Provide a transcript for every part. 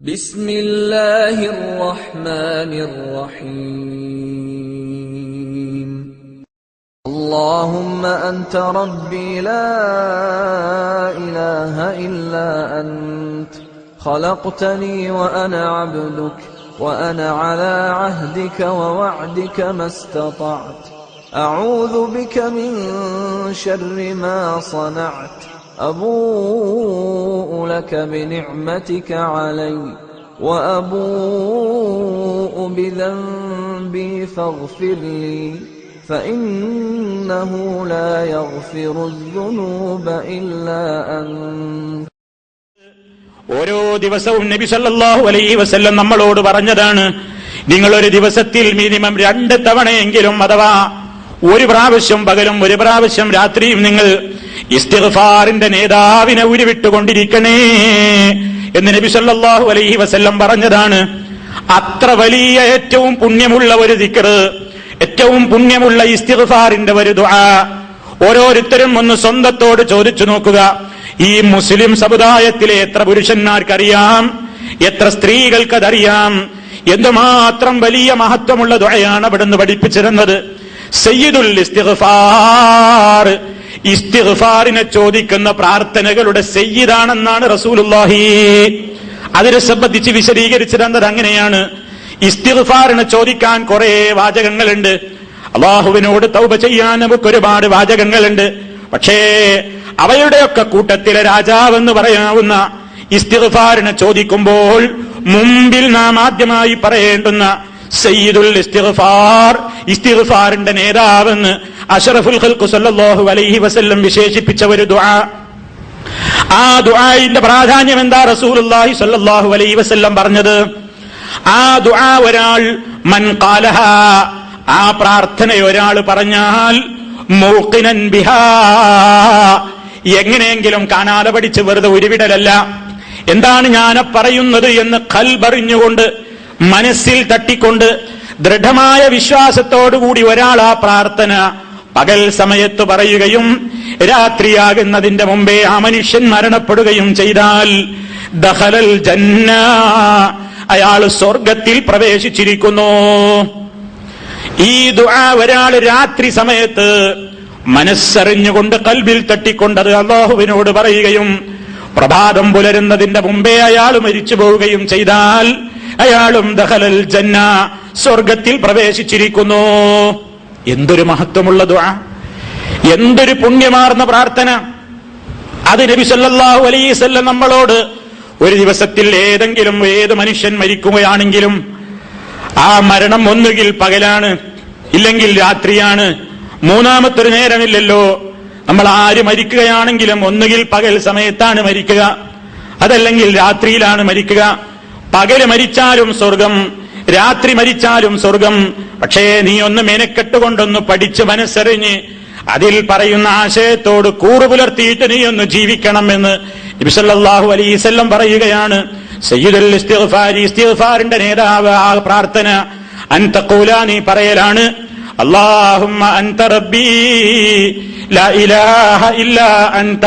بسم الله الرحمن الرحيم. اللهم أنت ربي لا إله إلا أنت. خلقتني وأنا عبدك وأنا على عهدك ووعدك ما استطعت. أعوذ بك من شر ما صنعت. أبوء لك بنعمتك علي وأبوء بذنبي فاغفر لي فإنه لا يغفر الذنوب إلا أنت ഓരോ ദിവസവും നബി സല്ലല്ലാഹു അലൈഹി വസല്ലം നമ്മളോട് പറഞ്ഞതാണ് നിങ്ങൾ ഒരു ദിവസത്തിൽ മിനിമം രണ്ട് തവണയെങ്കിലും അഥവാ ഒരു പ്രാവശ്യം പകലും ഒരു പ്രാവശ്യം രാത്രിയും നിങ്ങൾ ഇസ്തിഗ്ഫാറിന്റെ നേതാവിനെ ഉരുവിട്ടുകൊണ്ടിരിക്കണേ എന്ന് നബി സല്ലല്ലാഹു അലൈഹി വസല്ലം പറഞ്ഞതാണ്. അത്ര വലിയ ഏറ്റവും പുണ്യമുള്ള ഒരു ദിക്ർ ഏറ്റവും പുണ്യമുള്ള ഇസ്തിഫാറിന്റെ ഒരു ദുആ. ഓരോരുത്തരും ഒന്ന് സ്വന്തത്തോട് ചോദിച്ചു നോക്കുക. ഈ മുസ്ലിം സമുദായത്തിലെ എത്ര പുരുഷന്മാർക്കറിയാം? എത്ര സ്ത്രീകൾക്കതറിയാം? എന്തുമാത്രം വലിയ മഹത്വമുള്ള ദുആയാണ് അവിടുന്ന് പഠിപ്പിച്ചിരുന്നത്? സയ്യിദുൽ ഇസ്തിഗ്ഫാർ. ഇസ്തിഗ്ഫാറിനെ ചോദിക്കുന്ന പ്രാർത്ഥനകളുടെ സെയ്യിദാണെന്നാണ് റസൂലുള്ളാഹി. അതിനെ സംബന്ധിച്ച് വിശദീകരിച്ചിരുന്നത് അങ്ങനെയാണ്. ഇസ്തിഗ്ഫാറിനെ ചോദിക്കാൻ കുറെ വാചകങ്ങളുണ്ട്. അള്ളാഹുവിനോട് തൗബ ചെയ്യാൻ നമുക്ക് ഒരുപാട് വാചകങ്ങളുണ്ട്. പക്ഷേ അവയുടെയൊക്കെ കൂട്ടത്തിലെ രാജാവെന്ന് പറയാവുന്ന ഇസ്തിഗ്ഫാറിനെ ചോദിക്കുമ്പോൾ മുമ്പിൽ നാം ആദ്യമായി പറയേണ്ടുന്ന സയ്യിദുൽ ഇസ്തിഗ്ഫാർ ഇസ്തിഗ്ഫാറിന്റെ നേതാവെന്ന് അഷറഫുൽ ഖൽഖു സല്ലല്ലാഹു അലൈഹി വസല്ലം വിശേഷിപ്പിച്ച ഒരു ദുആ. ആ ദുആയിന്റെ പ്രാധാന്യം എന്താ റസൂലുള്ളാഹി സല്ലല്ലാഹു അലൈഹി വസല്ലം പറഞ്ഞത്? ആ ദുആ ഒരാൾ മൻ ഖാലഹ ആ പ്രാർത്ഥന ഒരാൾ പറഞ്ഞാൽ മൂക്കിനൻ ബിഹാ. എങ്ങനെയെങ്കിലും കാണാതെ പഠിച്ച് വെറുതെ ഉരുവിടലല്ല. എന്താണ് ഞാൻ പറയുന്നത് എന്ന് കൽബറിഞ്ഞുകൊണ്ട് മനസ്സിൽ തട്ടിക്കൊണ്ട് ദൃഢമായ വിശ്വാസത്തോടുകൂടി ഒരാൾ ആ പ്രാർത്ഥന പകൽ സമയത്ത് പറയുകയും രാത്രിയാകുന്നതിന്റെ മുമ്പേ ആ മനുഷ്യൻ മരണപ്പെടുകയും ചെയ്താൽ ദഹലൽ ജന്ന അയാൾ സ്വർഗത്തിൽ പ്രവേശിച്ചിരിക്കുന്നു. ഈ ദുആ ഒരാൾ രാത്രി സമയത്ത് മനസ്സറിഞ്ഞുകൊണ്ട് കൽബിൽ തട്ടിക്കൊണ്ട് അത് അള്ളാഹുവിനോട് പറയുകയും പ്രഭാതം പുലരുന്നതിന്റെ മുമ്പേ അയാൾ മരിച്ചു പോവുകയും ചെയ്താൽ അയാളും ദഹലൽ ജന്ന സ്വർഗത്തിൽ പ്രവേശിച്ചിരിക്കുന്നു. എന്തൊരു മഹത്വമുള്ള ദുആ. എന്തൊരു പുണ്യമാർന്ന പ്രാർത്ഥന. അത് നബി സല്ലാഹു അലൈഹി വസല്ലം നമ്മളോട് ഒരു ദിവസത്തിൽ ഏതെങ്കിലും ഏത് മനുഷ്യൻ മരിക്കുകയാണെങ്കിലും ആ മരണം ഒന്നുകിൽ പകലാണ് ഇല്ലെങ്കിൽ രാത്രിയാണ്. മൂന്നാമത്തൊരു നേരമില്ലല്ലോ. നമ്മൾ ആര് മരിക്കുകയാണെങ്കിലും ഒന്നുകിൽ പകൽ സമയത്താണ് മരിക്കുക. അതല്ലെങ്കിൽ രാത്രിയിലാണ് മരിക്കുക. പകൽ മരിച്ചാലും സ്വർഗം രാത്രി മരിച്ചാലും സ്വർഗം പക്ഷേ നീ ഒന്ന് മെനക്കെട്ടുകൊണ്ടൊന്ന് പഠിച്ച് മനസ്സറിഞ്ഞ് അതിൽ പറയുന്ന ആശയത്തോട് കൂറു പുലർത്തിയിട്ട് നീ ഒന്ന് ജീവിക്കണമെന്ന് നബിസല്ലാഹു അലൈസല്ലം പറയുകയാണ് സയ്യിദുൽ ഇസ്തിഗ്ഫാരി ഇസ്തിഗ്ഫാറിന്റെ നേതാവ് ആ പ്രാർത്ഥന അൻതഖൂല നീ പറയലാണ് اللهم أنت ربي لا إله إلا أنت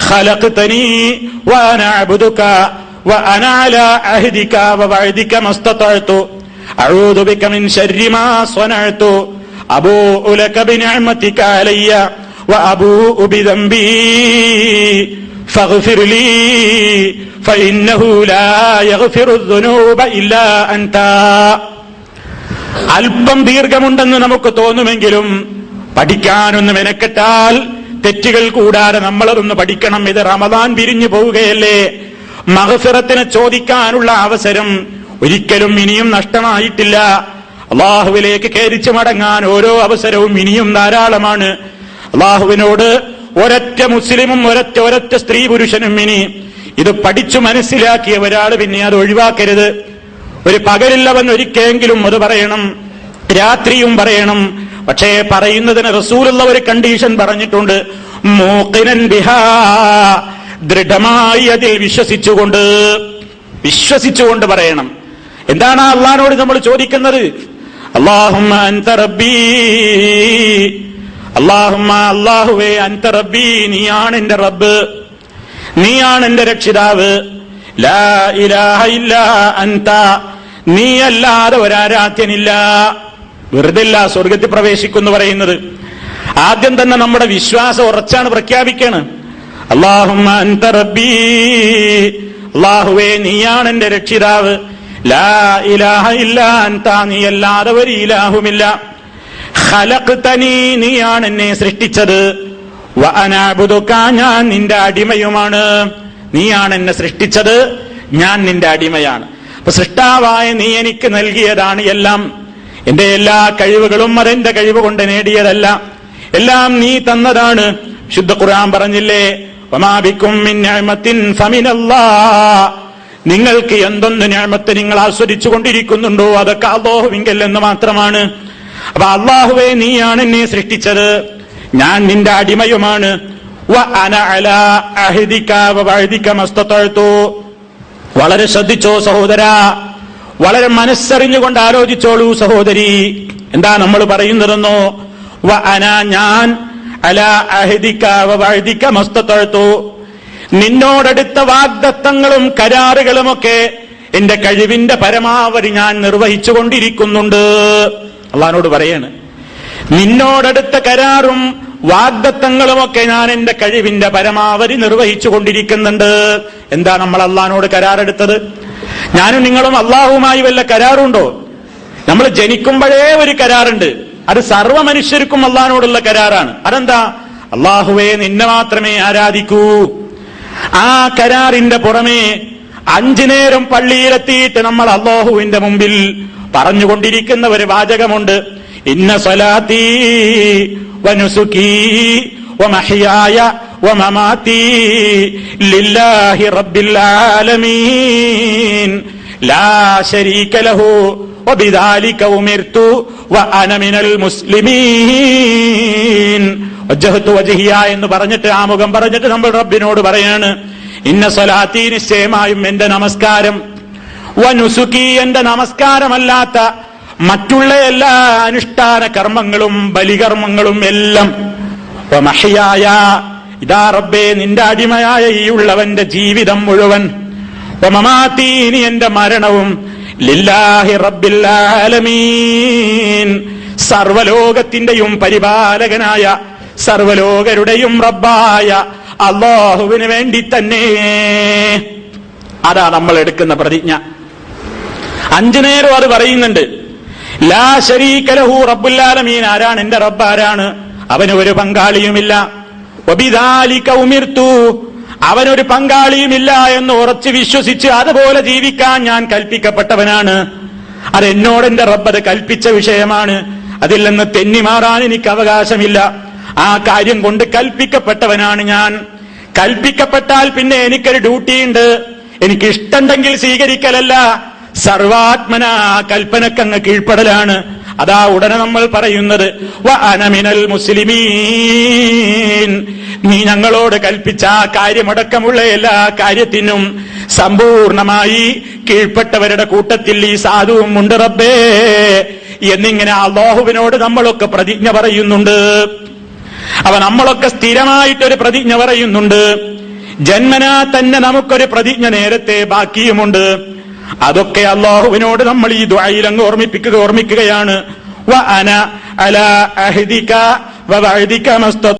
خلقتني وأنا عبدك وأنا على عهدك ووعدك ما استطعت أعوذ بك من شر ما صنعت أبوء لك بنعمتك علي وأبوء بذنبي فاغفر لي فإنه لا يغفر الذنوب إلا أنت അല്പം ദീർഘമുണ്ടെന്ന് നമുക്ക് തോന്നുമെങ്കിലും പഠിക്കാനൊന്ന് മെനക്കെട്ടാൽ തെറ്റുകൾ കൂടാതെ നമ്മളതൊന്ന് പഠിക്കണം ഇത് റമദാൻ പിരിഞ്ഞു പോവുകയല്ലേ മഹഫിറത്തിനെ ചോദിക്കാനുള്ള അവസരം ഒരിക്കലും ഇനിയും നഷ്ടമായിട്ടില്ല. അള്ളാഹുവിലേക്ക് കയറിച്ചു മടങ്ങാൻ ഓരോ അവസരവും ഇനിയും ധാരാളമാണ്. അള്ളാഹുവിനോട് ഒരൊറ്റ മുസ്ലിമും ഒരൊറ്റ ഒരൊറ്റ സ്ത്രീ പുരുഷനും ഇനി ഇത് പഠിച്ചു മനസ്സിലാക്കിയ ഒരാൾ പിന്നെ അത് ഒഴിവാക്കരുത്. ഒരു പകലില്ലവൻ ഒരിക്കലെങ്കിലും അത് പറയണം രാത്രിയും പറയണം. പക്ഷേ പറയുന്നതിന് റസൂലുള്ള ഒരു കണ്ടീഷൻ പറഞ്ഞിട്ടുണ്ട്. മൂക്കിനൻ ബിഹാ. ദൃഢമായി അതിൽ വിശ്വസിച്ചുകൊണ്ട് വിശ്വസിച്ചുകൊണ്ട് പറയണം. എന്താണ് അള്ളഹാനോട് നമ്മൾ ചോദിക്കുന്നത്? അള്ളാഹുമ്മ അൻത അൻത നീയാണ് എന്റെ റബ്ബ് നീയാണ് എന്റെ രക്ഷിതാവ്. ലാ ഇലാഹ ഇല്ല അൻത ഒരാരാധ്യനില്ല. വെറുതെ ഇല്ല സ്വർഗത്തിൽ പ്രവേശിക്കുന്നു പറയുന്നത്. ആദ്യം തന്നെ നമ്മുടെ വിശ്വാസം ഉറച്ചാണ് പ്രഖ്യാപിക്കാണ്. അള്ളാഹുവേ നീയാണ് എന്റെ രക്ഷിതാവ്. ലാ ഇലാഹ ഇല്ല അൻത നീ ഒരു ഇലാഹുമില്ല. നീയാണ് എന്നെ സൃഷ്ടിച്ചത്. വ അനാ ഞാൻ നിന്റെ അടിമയുമാണ്. നീയാണ് എന്നെ സൃഷ്ടിച്ചത്. ഞാൻ നിന്റെ അടിമയാണ്. അപ്പൊ സൃഷ്ടാവായ നീ എനിക്ക് നൽകിയതാണ് എല്ലാം. എന്റെ എല്ലാ കഴിവുകളും അതെന്റെ കഴിവ് കൊണ്ട് നേടിയതല്ല. എല്ലാം നീ തന്നതാണ്. ശുദ്ധ ഖുർആൻ പറഞ്ഞില്ലേ? നിങ്ങൾക്ക് എന്തൊന്ന് ഞാമത്ത് നിങ്ങൾ ആസ്വദിച്ചു കൊണ്ടിരിക്കുന്നുണ്ടോ അതൊക്കെ അള്ളാഹുവിങ്കൽ എന്ന് മാത്രമാണ്. അപ്പൊ അള്ളാഹുവെ നീയാണ് എന്നെ സൃഷ്ടിച്ചത്. ഞാൻ നിന്റെ അടിമയുമാണ്. വളരെ ശ്രദ്ധിച്ചോ സഹോദര. വളരെ മനസ്സറിഞ്ഞുകൊണ്ട് ആലോചിച്ചോളൂ സഹോദരി. എന്താ നമ്മൾ പറയുന്നതെന്നോ? വ അന ഞാൻ നിന്നോടെടുത്ത വാഗ്ദത്തങ്ങളും കരാറുകളുമൊക്കെ എന്റെ കഴിവിന്റെ പരമാവധി ഞാൻ നിർവഹിച്ചു കൊണ്ടിരിക്കുന്നുണ്ട് അള്ളഹാനോട് പറയാണ്. നിന്നോടടുത്ത കരാറും വാഗ്ദത്തങ്ങളുമൊക്കെ ഞാൻ എന്റെ കഴിവിന്റെ പരമാവധി നിർവഹിച്ചു കൊണ്ടിരിക്കുന്നുണ്ട് എന്താ നമ്മൾ അള്ളഹാനോട് കരാറെടുത്തത്? ഞാനും നിങ്ങളും അള്ളാഹുമായി വല്ല കരാറുണ്ടോ? നമ്മൾ ജനിക്കുമ്പോഴേ ഒരു കരാറുണ്ട്. അത് സർവ മനുഷ്യർക്കും അള്ളഹാനോടുള്ള കരാറാണ്. അതെന്താ? അള്ളാഹുവെ നിന്നെ മാത്രമേ ആരാധിക്കൂ. ആ കരാറിന്റെ പുറമേ അഞ്ചു നേരം പള്ളിയിലെത്തിയിട്ട് നമ്മൾ അള്ളാഹുവിന്റെ മുമ്പിൽ പറഞ്ഞുകൊണ്ടിരിക്കുന്ന ഒരു വാചകമുണ്ട്. ഇന്ന സ്വലാത്തി لله رب العالمين لا وبذلك أمرت وأنا من المسلمين വജ്ജഹത്തു വജഹിയ എന്ന് പറഞ്ഞിട്ട് ആമുഖം പറഞ്ഞിട്ട് നമ്മൾ റബ്ബിനോട് പറയാണ് ഇന്ന സ്വലാത്തി നിശ്ചയമായും എന്റെ നമസ്കാരം വനുസുക്കി എന്റെ നമസ്കാരമല്ലാത്ത മറ്റുള്ള എല്ലാ അനുഷ്ഠാന കർമ്മങ്ങളും ബലികർമ്മങ്ങളും എല്ലാം വമഹിയായ ഇതാ റബ്ബേ നിന്റെ അടിമയായ ഈ ഉള്ളവന്റെ ജീവിതം മുഴുവൻ വമമാത്തീനി എന്റെ മരണവും ലില്ലാഹി റബ്ബിൽ ആലമീൻ സർവലോകത്തിന്റെയും പരിപാലകനായ സർവലോകരുടെയും റബ്ബായ അള്ളാഹുവിന് വേണ്ടി തന്നെ. അതാ നമ്മൾ എടുക്കുന്ന പ്രതിജ്ഞ. അഞ്ചു നേരം അത് പറയുന്നുണ്ട്. ലാ ശരീകലഹു റബ്ബുല്ലാലമീൻ. ആരാണ്? എന്റെ റബ്ബ് ആരാണ്? അവന് ഒരു പങ്കാളിയുമില്ല. അവനൊരു പങ്കാളിയുമില്ല എന്ന് ഉറച്ച് വിശ്വസിച്ച് അതുപോലെ ജീവിക്കാൻ ഞാൻ കൽപ്പിക്കപ്പെട്ടവനാണ്. അത് എന്നോട് എന്റെ റബ്ബ് അത് കൽപ്പിച്ച വിഷയമാണ്. അതിൽ നിന്ന് തെന്നിമാറാൻ എനിക്ക് അവകാശമില്ല. ആ കാര്യം കൊണ്ട് കൽപ്പിക്കപ്പെട്ടവനാണ് ഞാൻ. കൽപ്പിക്കപ്പെട്ടാൽ പിന്നെ എനിക്കൊരു ഡ്യൂട്ടിയുണ്ട്. എനിക്ക് ഇഷ്ടമുണ്ടെങ്കിൽ സ്വീകരിക്കലല്ല. സർവാത്മന കൽപ്പനക്കങ്ങ് കീഴ്പ്പെടലാണ്. അതാ ഉടനെ നമ്മൾ പറയുന്നത് മുസ്ലിമീൻ. നീ ഞങ്ങളോട് കൽപ്പിച്ച ആ കാര്യമടക്കമുള്ള എല്ലാ കാര്യത്തിനും സമ്പൂർണമായി കീഴ്പ്പെട്ടവരുടെ കൂട്ടത്തിൽ ഈ സാധുവും ഉണ്ട് റബ്ബേ എന്നിങ്ങനെ അള്ളാഹുവിനോട് നമ്മളൊക്കെ പ്രതിജ്ഞ പറയുന്നുണ്ട്. അവ നമ്മളൊക്കെ സ്ഥിരമായിട്ടൊരു പ്രതിജ്ഞ പറയുന്നുണ്ട്. ജന്മനാ തന്നെ നമുക്കൊരു പ്രതിജ്ഞ നേരത്തെ ബാക്കിയുമുണ്ട്. അതൊക്കെ അള്ളാഹുവിനോട് നമ്മൾ ഈ ദ്വായിൽ അങ്ങ് ഓർമ്മിപ്പിക്കുക ഓർമ്മിക്കുകയാണ്.